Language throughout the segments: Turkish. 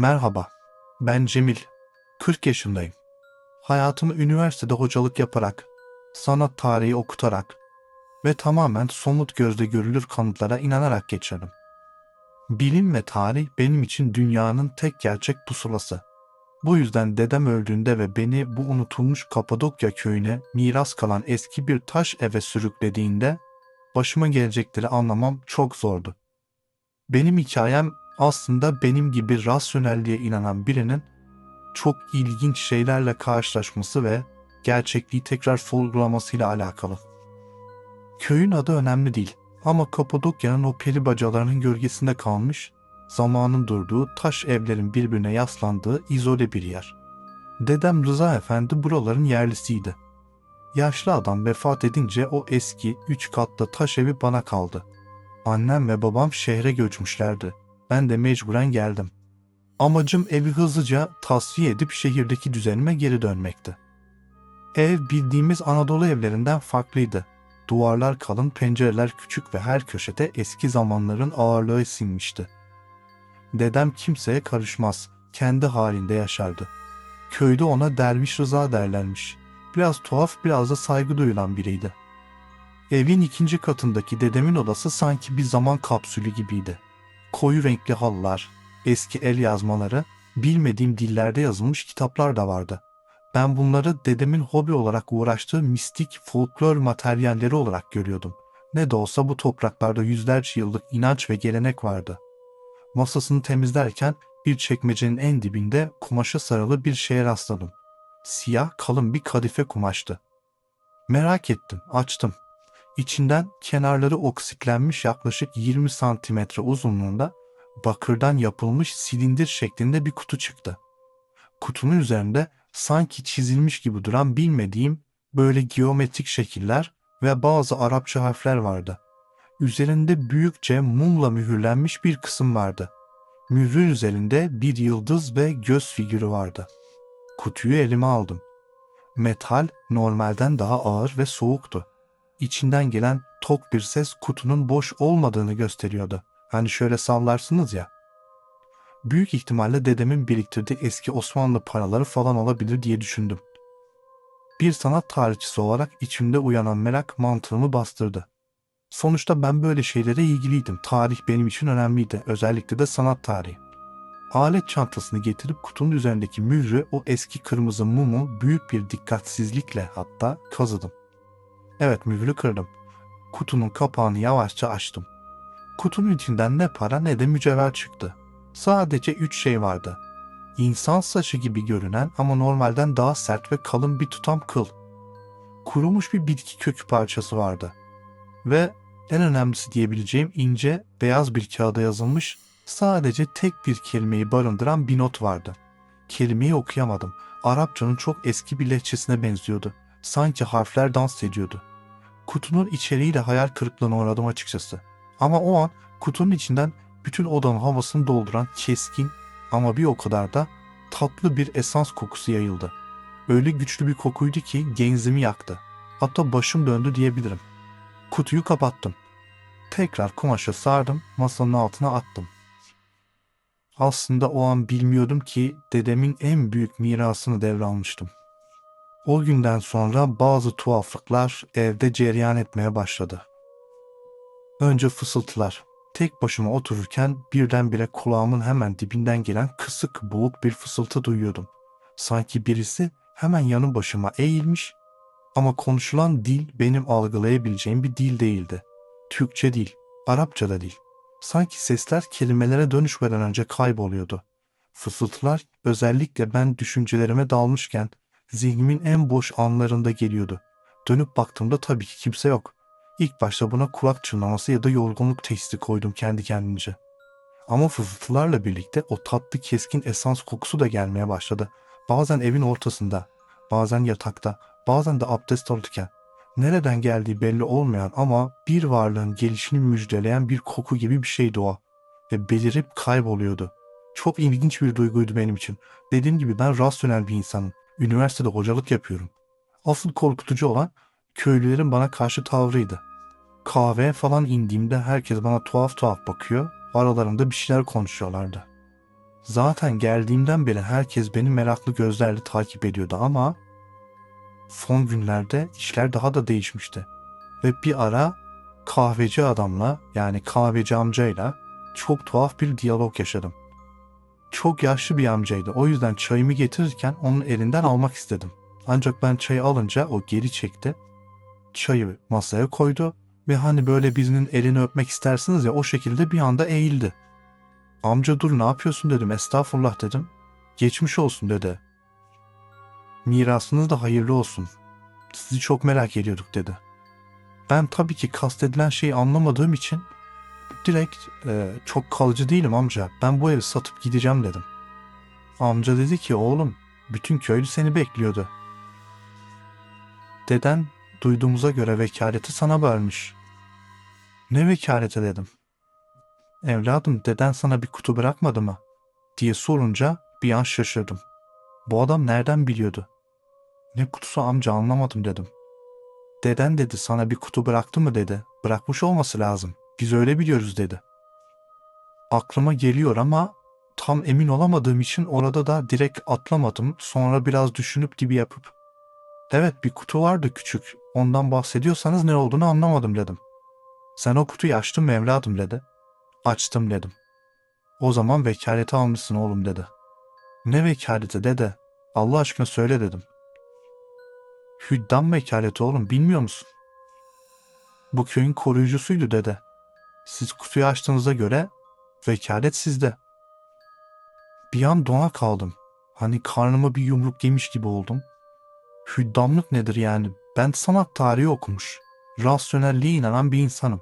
Merhaba, ben Cemil. 40 yaşındayım. Hayatımı üniversitede hocalık yaparak, sanat tarihi okutarak ve tamamen somut gözle görülür kanıtlara inanarak geçirdim. Bilim ve tarih benim için dünyanın tek gerçek pusulası. Bu yüzden dedem öldüğünde ve beni bu unutulmuş Kapadokya köyüne miras kalan eski bir taş eve sürüklediğinde başıma gelecekleri anlamam çok zordu. Benim hikayem aslında benim gibi rasyonelliğe inanan birinin çok ilginç şeylerle karşılaşması ve gerçekliği tekrar sorgulamasıyla alakalı. Köyün adı önemli değil ama Kapadokya'nın o peri bacalarının gölgesinde kalmış, zamanın durduğu taş evlerin birbirine yaslandığı izole bir yer. Dedem Rıza Efendi buraların yerlisiydi. Yaşlı adam vefat edince o eski üç katlı taş evi bana kaldı. Annem ve babam şehre göçmüşlerdi. Ben de mecburen geldim. Amacım evi hızlıca tasfiye edip şehirdeki düzenime geri dönmekti. Ev bildiğimiz Anadolu evlerinden farklıydı. Duvarlar kalın, pencereler küçük ve her köşede eski zamanların ağırlığı sinmişti. Dedem kimseye karışmaz, kendi halinde yaşardı. Köyde ona Derviş Rıza derlermiş. Biraz tuhaf, biraz da saygı duyulan biriydi. Evin ikinci katındaki dedemin odası sanki bir zaman kapsülü gibiydi. Koyu renkli halılar, eski el yazmaları, bilmediğim dillerde yazılmış kitaplar da vardı. Ben bunları dedemin hobi olarak uğraştığı mistik folklor materyalleri olarak görüyordum. Ne de olsa bu topraklarda yüzlerce yıllık inanç ve gelenek vardı. Masasını temizlerken bir çekmecenin en dibinde kumaşa sarılı bir şeye rastladım. Siyah kalın bir kadife kumaştı. Merak ettim, açtım. İçinden kenarları oksitlenmiş yaklaşık 20 santimetre uzunluğunda bakırdan yapılmış silindir şeklinde bir kutu çıktı. Kutunun üzerinde sanki çizilmiş gibi duran bilmediğim böyle geometrik şekiller ve bazı Arapça harfler vardı. Üzerinde büyükçe mumla mühürlenmiş bir kısım vardı. Mührün üzerinde bir yıldız ve göz figürü vardı. Kutuyu elime aldım. Metal normalden daha ağır ve soğuktu. İçinden gelen tok bir ses kutunun boş olmadığını gösteriyordu. Hani şöyle sallarsınız ya. Büyük ihtimalle dedemin biriktirdiği eski Osmanlı paraları falan olabilir diye düşündüm. Bir sanat tarihçisi olarak içimde uyanan merak mantığımı bastırdı. Sonuçta ben böyle şeylere ilgiliydim. Tarih benim için önemliydi. Özellikle de sanat tarihi. Alet çantasını getirip kutunun üzerindeki mührü o eski kırmızı mumu büyük bir dikkatsizlikle hatta kazıdım. Evet mührü kırdım. Kutunun kapağını yavaşça açtım. Kutunun içinden ne para ne de mücevher çıktı. Sadece üç şey vardı. İnsan saçı gibi görünen ama normalden daha sert ve kalın bir tutam kıl. Kurumuş bir bitki kökü parçası vardı. Ve en önemlisi diyebileceğim ince, beyaz bir kağıda yazılmış sadece tek bir kelimeyi barındıran bir not vardı. Kelimeyi okuyamadım. Arapçanın çok eski bir lehçesine benziyordu. Sanki harfler dans ediyordu. Kutunun içeriğiyle hayal kırıklığına uğradım açıkçası. Ama o an kutunun içinden bütün odanın havasını dolduran keskin ama bir o kadar da tatlı bir esans kokusu yayıldı. Öyle güçlü bir kokuydu ki genzimi yaktı. Hatta başım döndü diyebilirim. Kutuyu kapattım. Tekrar kumaşa sardım, masanın altına attım. Aslında o an bilmiyordum ki dedemin en büyük mirasını devralmıştım. O günden sonra bazı tuhaflıklar evde cereyan etmeye başladı. Önce fısıltılar. Tek başıma otururken birdenbire kulağımın hemen dibinden gelen kısık boğuk bir fısıltı duyuyordum. Sanki birisi hemen yanı başıma eğilmiş ama konuşulan dil benim algılayabileceğim bir dil değildi. Türkçe değil, Arapça da değil. Sanki sesler kelimelere dönüşmeden önce kayboluyordu. Fısıltılar özellikle ben düşüncelerime dalmışken zihnimin en boş anlarında geliyordu. Dönüp baktığımda tabii ki kimse yok. İlk başta buna kulak çınlaması ya da yorgunluk teşhisi koydum kendi kendimce. Ama fısıltılarla birlikte o tatlı keskin esans kokusu da gelmeye başladı. Bazen evin ortasında, bazen yatakta, bazen de abdest alırken. Nereden geldiği belli olmayan ama bir varlığın gelişini müjdeleyen bir koku gibi bir şeydi o. Ve belirip kayboluyordu. Çok ilginç bir duyguydu benim için. Dediğim gibi ben rasyonel bir insanım. Üniversitede hocalık yapıyorum. Asıl korkutucu olan köylülerin bana karşı tavrıydı. Kahveye falan indiğimde herkes bana tuhaf tuhaf bakıyor. Aralarında bir şeyler konuşuyorlardı. Zaten geldiğimden beri herkes beni meraklı gözlerle takip ediyordu ama son günlerde işler daha da değişmişti. Ve bir ara kahveci adamla yani kahveci amcayla çok tuhaf bir diyalog yaşadım. Çok yaşlı bir amcaydı. O yüzden çayımı getirirken onun elinden almak istedim. Ancak ben çayı alınca o geri çekti. Çayı masaya koydu ve hani böyle birinin elini öpmek istersiniz ya o şekilde bir anda eğildi. Amca dur ne yapıyorsun dedim. Estağfurullah dedim. Geçmiş olsun dedi. Mirasınız da hayırlı olsun. Sizi çok merak ediyorduk dedi. Ben tabii ki kastedilen şeyi anlamadığım için direkt e, çok kalıcı değilim amca. Ben bu evi satıp gideceğim dedim. Amca dedi ki oğlum bütün köylü seni bekliyordu. Deden duyduğumuza göre vekaleti sana vermiş. Ne vekaleti dedim. Evladım deden sana bir kutu bırakmadı mı? diye sorunca bir an şaşırdım. Bu adam nereden biliyordu? Ne kutusu amca anlamadım dedim. Deden dedi sana bir kutu bıraktı mı dedi. Bırakmış olması lazım. Biz öyle biliyoruz dedi. Aklıma geliyor ama tam emin olamadığım için orada da direkt atlamadım. Sonra biraz düşünüp gibi yapıp evet bir kutu vardı küçük. Ondan bahsediyorsanız ne olduğunu anlamadım dedim. Sen o kutuyu açtın mı evladım dedi. Açtım dedim. O zaman vekaleti almışsın oğlum dedi. Ne vekaleti dede? Allah aşkına söyle dedim. Hüddam vekaleti oğlum bilmiyor musun? Bu köyün koruyucusuydu dede. Siz kutuyu açtığınıza göre vekalet sizde. Bir an dona kaldım. Hani karnıma bir yumruk yemiş gibi oldum. Hüddamlık nedir yani? Ben sanat tarihi okumuş. Rasyonelliğe inanan bir insanım.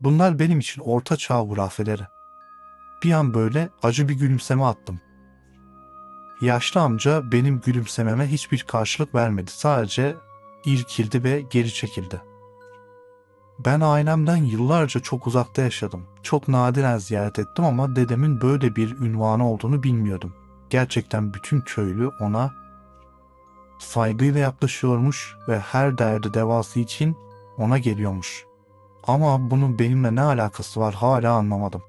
Bunlar benim için orta çağ hurafeleri. Bir an böyle acı bir gülümseme attım. Yaşlı amca benim gülümsememe hiçbir karşılık vermedi. Sadece irkildi ve geri çekildi. Ben ailemden yıllarca çok uzakta yaşadım. Çok nadiren ziyaret ettim ama dedemin böyle bir ünvanı olduğunu bilmiyordum. Gerçekten bütün köylü ona saygıyla yaklaşıyormuş ve her derdi devası için ona geliyormuş. Ama bunun benimle ne alakası var hala anlamadım.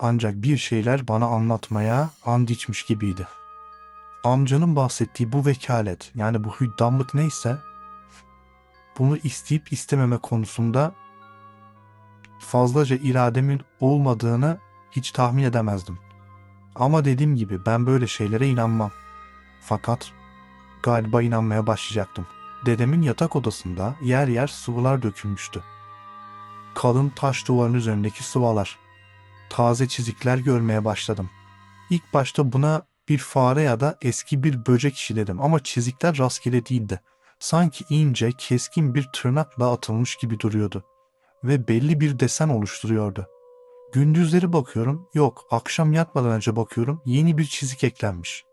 Ancak bir şeyler bana anlatmaya and içmiş gibiydi. Amcanın bahsettiği bu vekalet yani bu hüddamlık neyse bunu isteyip istememe konusunda fazlaca irademin olmadığını hiç tahmin edemezdim. Ama dediğim gibi ben böyle şeylere inanmam. Fakat galiba inanmaya başlayacaktım. Dedemin yatak odasında yer yer sıvılar dökülmüştü. Kalın taş duvarın üzerindeki sıvalar. Taze çizikler görmeye başladım. İlk başta buna bir fare ya da eski bir böcek işi dedim ama çizikler rastgele değildi. Sanki ince, keskin bir tırnakla atılmış gibi duruyordu ve belli bir desen oluşturuyordu. Gündüzleri bakıyorum, yok akşam yatmadan önce bakıyorum yeni bir çizik eklenmiş.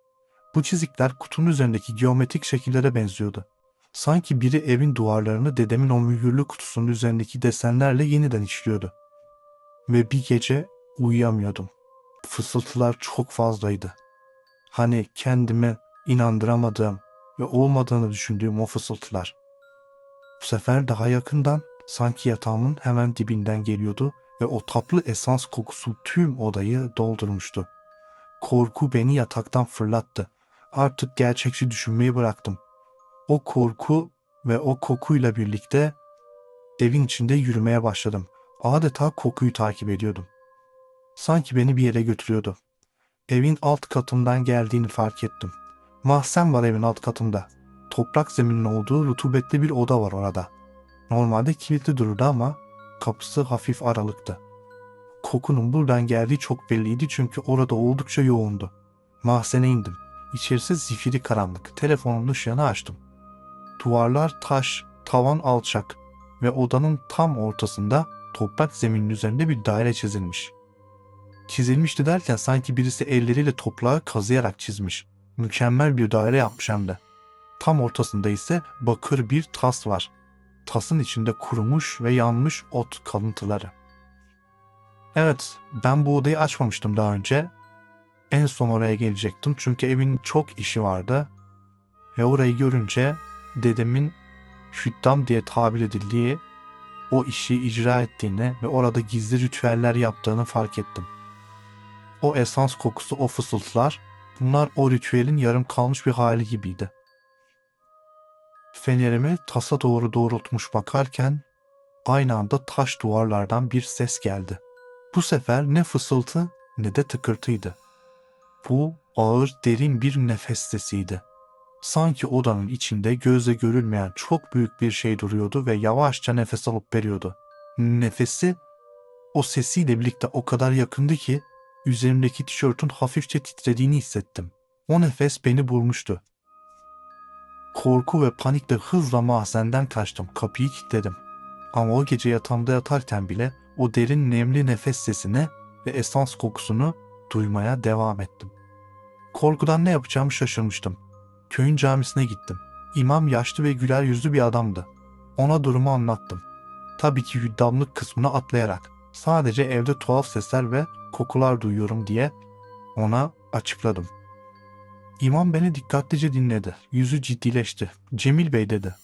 Bu çizikler kutunun üzerindeki geometrik şekillere benziyordu. Sanki biri evin duvarlarını dedemin o mühürlü kutusunun üzerindeki desenlerle yeniden işliyordu. Ve bir gece uyuyamıyordum. Fısıltılar çok fazlaydı. Hani kendime inandıramadığım ve olmadığını düşündüğüm o fısıltılar. Bu sefer daha yakından sanki yatağımın hemen dibinden geliyordu ve o tatlı esans kokusu tüm odayı doldurmuştu. Korku beni yataktan fırlattı. Artık gerçekçi düşünmeyi bıraktım. O korku ve o kokuyla birlikte evin içinde yürümeye başladım. Adeta kokuyu takip ediyordum. Sanki beni bir yere götürüyordu. Evin alt katından geldiğini fark ettim. Mahzen var evin alt katında. Toprak zeminin olduğu rutubetli bir oda var orada. Normalde kilitli dururdu ama kapısı hafif aralıktı. Kokunun buradan geldiği çok belliydi çünkü orada oldukça yoğundu. Mahzene indim. İçerisi zifiri karanlık. Telefonun ışığını açtım. Duvarlar taş, tavan alçak ve odanın tam ortasında toprak zeminin üzerinde bir daire çizilmiş. Çizilmişti derken sanki birisi elleriyle toprağı kazıyarak çizmiş. Mükemmel bir daire yapmış hem de. Tam ortasında ise bakır bir tas var. Tasın içinde kurumuş ve yanmış ot kalıntıları. Evet, ben bu odayı açmamıştım daha önce. En son oraya gelecektim çünkü evin çok işi vardı. Ve orayı görünce dedemin hüddam diye tabir edildiği o işi icra ettiğini ve orada gizli ritüeller yaptığını fark ettim. O esans kokusu, o fısıltılar, bunlar o ritüelin yarım kalmış bir hali gibiydi. Fenerimi tasa doğru doğrultmuş bakarken aynı anda taş duvarlardan bir ses geldi. Bu sefer ne fısıltı ne de tıkırtıydı. Bu ağır derin bir nefes sesiydi. Sanki odanın içinde gözle görülmeyen çok büyük bir şey duruyordu ve yavaşça nefes alıp veriyordu. Nefesi o sesiyle birlikte o kadar yakındı ki üzerimdeki tişörtün hafifçe titrediğini hissettim. O nefes beni vurmuştu. Korku ve panikle hızla mahzenden kaçtım. Kapıyı kilitledim. Ama o gece yatağımda yatarken bile o derin nemli nefes sesini ve esans kokusunu duymaya devam ettim. Korkudan ne yapacağımı şaşırmıştım. Köyün camisine gittim. İmam yaşlı ve güler yüzlü bir adamdı. Ona durumu anlattım. Tabii ki hüddamlık kısmını atlayarak. Sadece evde tuhaf sesler ve kokular duyuyorum diye ona açıkladım. İmam beni dikkatlice dinledi. Yüzü ciddileşti. Cemil Bey dedi.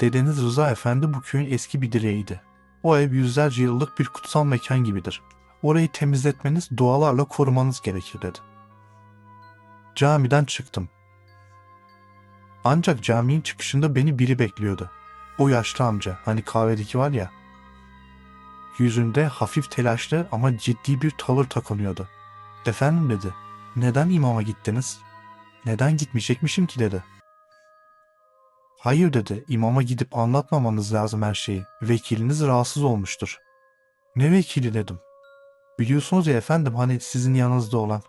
Dedeniz Rıza Efendi bu köyün eski bir direğiydi. O ev yüzlerce yıllık bir kutsal mekan gibidir. Orayı temizletmeniz, dualarla korumanız gerekir dedi. Camiden çıktım. Ancak caminin çıkışında beni biri bekliyordu. O yaşlı amca, hani kahvedeki var ya. Yüzünde hafif telaşlı ama ciddi bir tavır takınıyordu. Efendim dedi, neden imama gittiniz? Neden gitmeyecekmişim ki dedi. Hayır dedi, imama gidip anlatmamanız lazım her şeyi. Vekiliniz rahatsız olmuştur. Ne vekili dedim. Biliyorsunuz ya efendim hani sizin yanınızda olan.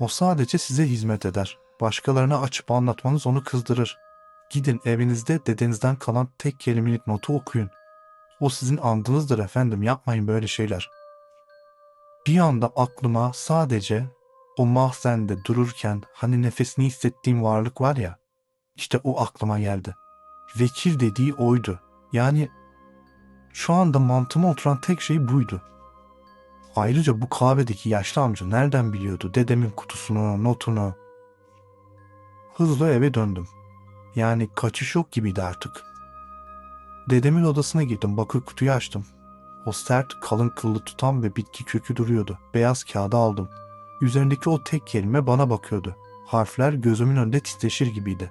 O sadece size hizmet eder. Başkalarına açıp anlatmanız onu kızdırır. Gidin evinizde dedenizden kalan tek kelimelik notu okuyun. O sizin andınızdır efendim yapmayın böyle şeyler. Bir anda aklıma sadece o mahzende dururken hani nefesini hissettiğim varlık var ya. İşte o aklıma geldi. Vekil dediği oydu. Yani şu anda mantığıma oturan tek şey buydu. Ayrıca bu kahvedeki yaşlı amca nereden biliyordu dedemin kutusunu, notunu? Hızlı eve döndüm. Yani kaçış yok gibiydi artık. Dedemin odasına girdim, bakır kutuyu açtım. O sert, kalın kıllı tutam ve bitki kökü duruyordu. Beyaz kağıdı aldım. Üzerindeki o tek kelime bana bakıyordu. Harfler gözümün önünde titreşir gibiydi.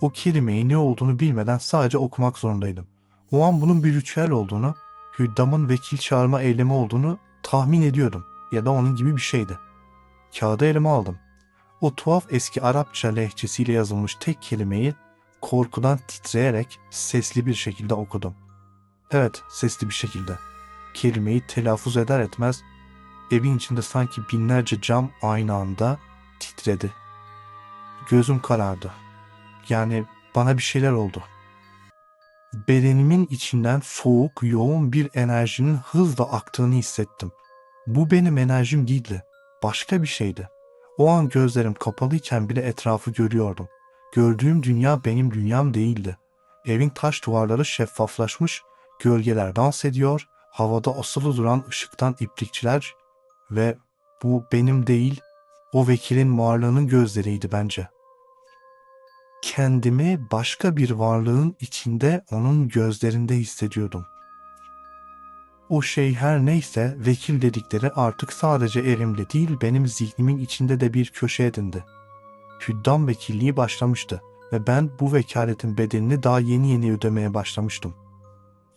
O kelimeyi ne olduğunu bilmeden sadece okumak zorundaydım. O an bunun bir ritüel olduğunu, Hüddam'ın vekil çağırma eylemi olduğunu tahmin ediyordum. Ya da onun gibi bir şeydi. Kağıdı elime aldım. O tuhaf eski Arapça lehçesiyle yazılmış tek kelimeyi korkudan titreyerek sesli bir şekilde okudum. Evet, sesli bir şekilde. Kelimeyi telaffuz eder etmez evin içinde sanki binlerce cam aynı anda titredi. Gözüm karardı. Yani bana bir şeyler oldu. Bedenimin içinden soğuk, yoğun bir enerjinin hızla aktığını hissettim. Bu benim enerjim değildi. Başka bir şeydi. O an gözlerim kapalıyken bile etrafı görüyordum. Gördüğüm dünya benim dünyam değildi. Evin taş duvarları şeffaflaşmış, gölgeler dans ediyor, havada asılı duran ışıktan iplikçiler ve bu benim değil, o vekilin varlığının gözleriydi bence. Kendimi başka bir varlığın içinde onun gözlerinde hissediyordum. O şey her neyse vekil dedikleri artık sadece elimde değil benim zihnimin içinde de bir köşe edindi. Hüddam vekilliği başlamıştı ve ben bu vekaletin bedelini daha yeni yeni ödemeye başlamıştım.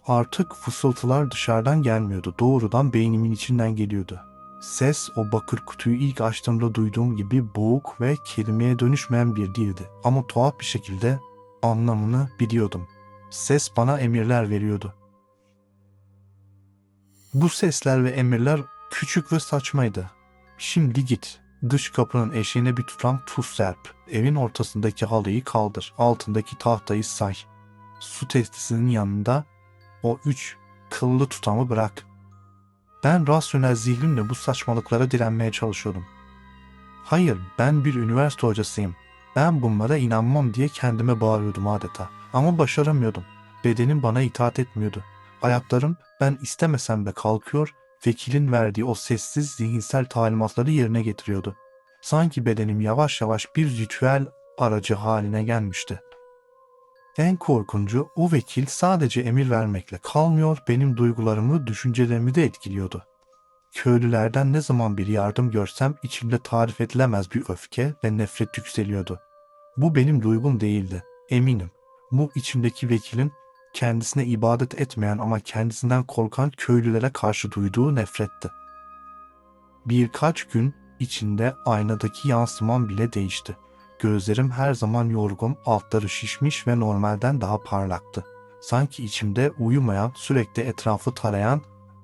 Artık fısıltılar dışarıdan gelmiyordu, doğrudan beynimin içinden geliyordu. Ses o bakır kutuyu ilk açtığımda duyduğum gibi boğuk ve kelimeye dönüşmeyen bir dildi. Ama tuhaf bir şekilde anlamını biliyordum. Ses bana emirler veriyordu. Bu sesler ve emirler küçük ve saçmaydı. Şimdi git. Dış kapının eşiğine bir tutam tuz serp. Evin ortasındaki halıyı kaldır. Altındaki tahtayı say. Su testisinin yanında o üç kıllı tutamı bırak. Ben rasyonel zihnimle bu saçmalıklara direnmeye çalışıyordum. Hayır, ben bir üniversite hocasıyım. Ben bunlara inanmam diye kendime bağırıyordum adeta. Ama başaramıyordum. Bedenim bana itaat etmiyordu. Ayaklarım ben istemesem de kalkıyor, vekilin verdiği o sessiz zihinsel talimatları yerine getiriyordu. Sanki bedenim yavaş yavaş bir ritüel aracı haline gelmişti. En korkuncu o vekil sadece emir vermekle kalmıyor, benim duygularımı, düşüncelerimi de etkiliyordu. Köylülerden ne zaman bir yardım görsem içimde tarif edilemez bir öfke ve nefret yükseliyordu. Bu benim duygum değildi, eminim. Bu içimdeki vekilin kendisine ibadet etmeyen ama kendisinden korkan köylülere karşı duyduğu nefretti. Birkaç gün içinde aynadaki yansımam bile değişti. Gözlerim her zaman yorgun, altları şişmiş ve normalden daha parlaktı. Sanki içimde uyumayan, sürekli etrafı tarayan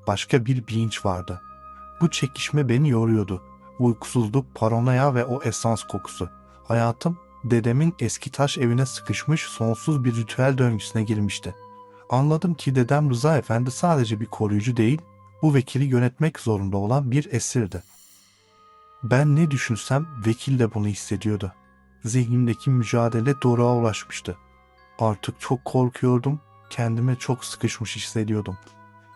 başka bir bilinç vardı. Bu çekişme beni yoruyordu. Uykusuzluk, paranoya ve o esans kokusu. Hayatım dedemin eski taş evine sıkışmış sonsuz bir ritüel döngüsüne girmişti. Anladım ki dedem Rıza Efendi sadece bir koruyucu değil, bu vekili yönetmek zorunda olan bir esirdi. Ben ne düşünsem vekil de bunu hissediyordu. Zihnimdeki mücadele doruğa ulaşmıştı. Artık çok korkuyordum, kendime çok sıkışmış hissediyordum.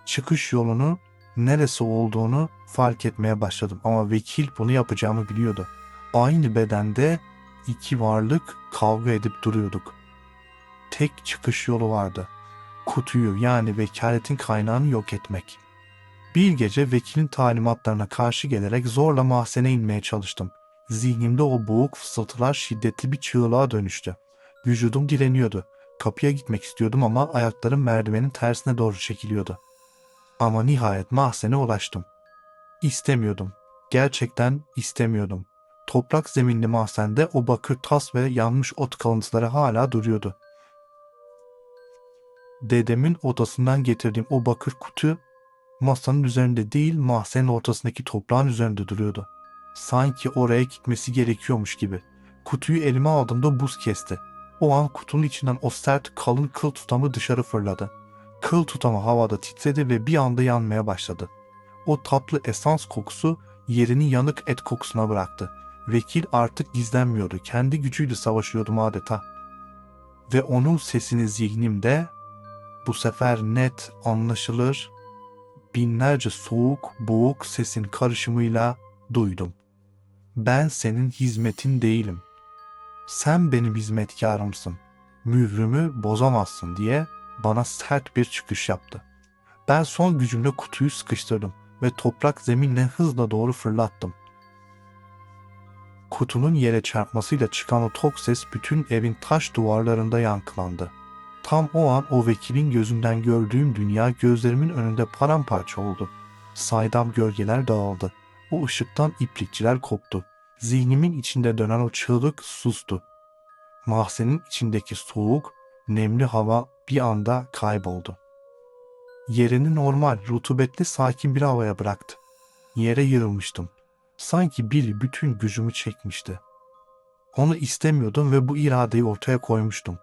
Çıkış yolunu neresi olduğunu fark etmeye başladım ama vekil bunu yapacağımı biliyordu. Aynı bedende iki varlık kavga edip duruyorduk. Tek çıkış yolu vardı. Kutuyu yani vekaletin kaynağını yok etmek. Bir gece vekilin talimatlarına karşı gelerek zorla mahzene inmeye çalıştım. Zihnimde o boğuk fısıltılar şiddetli bir çığlığa dönüştü. Vücudum dileniyordu. Kapıya gitmek istiyordum ama ayaklarım merdivenin tersine doğru çekiliyordu. Ama nihayet mahzene ulaştım. İstemiyordum. Gerçekten istemiyordum. Toprak zeminli mahzende o bakır tas ve yanmış ot kalıntıları hala duruyordu. Dedemin odasından getirdiğim o bakır kutu masanın üzerinde değil mahzenin ortasındaki toprağın üzerinde duruyordu. Sanki oraya gitmesi gerekiyormuş gibi. Kutuyu elime aldığımda buz kesti. O an kutunun içinden o sert kalın kıl tutamı dışarı fırladı. Kıl tutamı havada titredi ve bir anda yanmaya başladı. O tatlı esans kokusu yerini yanık et kokusuna bıraktı. Vekil artık gizlenmiyordu. Kendi gücüyle savaşıyordum adeta. Ve onun sesini zihnimde bu sefer net, anlaşılır, binlerce soğuk, boğuk sesin karışımıyla duydum. Ben senin hizmetin değilim. Sen benim hizmetkarımsın. Mührümü bozamazsın diye bana sert bir çıkış yaptı. Ben son gücümle kutuyu sıkıştırdım ve toprak zeminle hızla doğru fırlattım. Kutunun yere çarpmasıyla çıkan o tok ses bütün evin taş duvarlarında yankılandı. Tam o an o vekilin gözünden gördüğüm dünya gözlerimin önünde paramparça oldu. Saydam gölgeler dağıldı. O ışıktan iplikçiler koptu. Zihnimin içinde dönen o çığlık sustu. Mahzenin içindeki soğuk, nemli hava bir anda kayboldu. Yerini normal, rutubetli, sakin bir havaya bıraktı. Yere yığılmıştım. Sanki biri bütün gücümü çekmişti. Onu istemiyordum ve bu iradeyi ortaya koymuştum.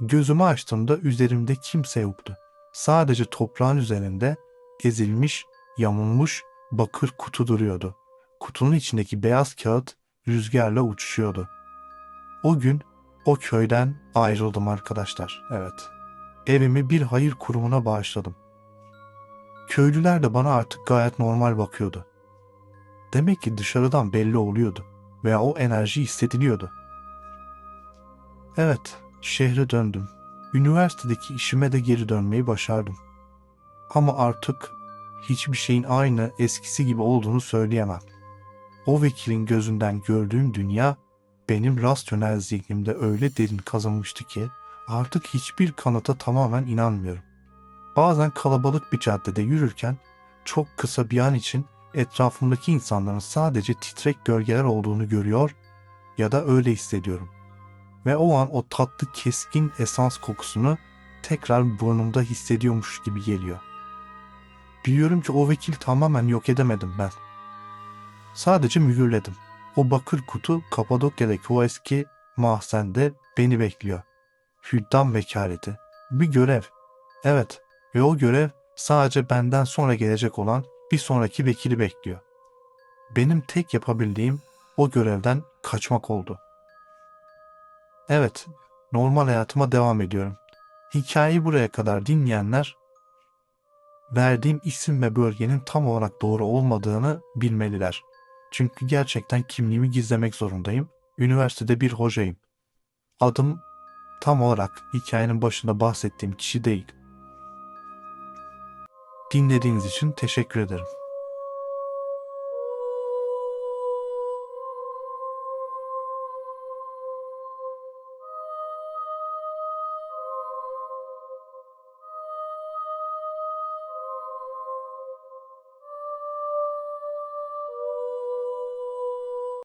Gözümü açtığımda üzerimde kimse yoktu. Sadece toprağın üzerinde ezilmiş, yamulmuş bakır kutu duruyordu. Kutunun içindeki beyaz kağıt rüzgarla uçuşuyordu. O gün o köyden ayrıldım arkadaşlar. Evet. Evimi bir hayır kurumuna bağışladım. Köylüler de bana artık gayet normal bakıyordu. Demek ki dışarıdan belli oluyordu veya o enerji hissediliyordu. Evet, şehre döndüm. Üniversitedeki işime de geri dönmeyi başardım. Ama artık hiçbir şeyin aynı eskisi gibi olduğunu söyleyemem. O vekilin gözünden gördüğüm dünya benim rasyonel zihnimde öyle derin kazanmıştı ki artık hiçbir kanıta tamamen inanmıyorum. Bazen kalabalık bir caddede yürürken çok kısa bir an için etrafımdaki insanların sadece titrek gölgeler olduğunu görüyor ya da öyle hissediyorum. Ve o an o tatlı keskin esans kokusunu tekrar burnumda hissediyormuş gibi geliyor. Biliyorum ki o vekil tamamen yok edemedim ben. Sadece mühürledim. O bakır kutu Kapadokya'daki o eski mahzende beni bekliyor. Hüddam vekaleti. Bir görev. Evet ve o görev sadece benden sonra gelecek olan bir sonraki vekili bekliyor. Benim tek yapabildiğim o görevden kaçmak oldu. Evet, normal hayatıma devam ediyorum. Hikayeyi buraya kadar dinleyenler verdiğim isim ve bölgenin tam olarak doğru olmadığını bilmeliler. Çünkü gerçekten kimliğimi gizlemek zorundayım. Üniversitede bir hocayım. Adım tam olarak hikayenin başında bahsettiğim kişi değil. Dinlediğiniz için teşekkür ederim.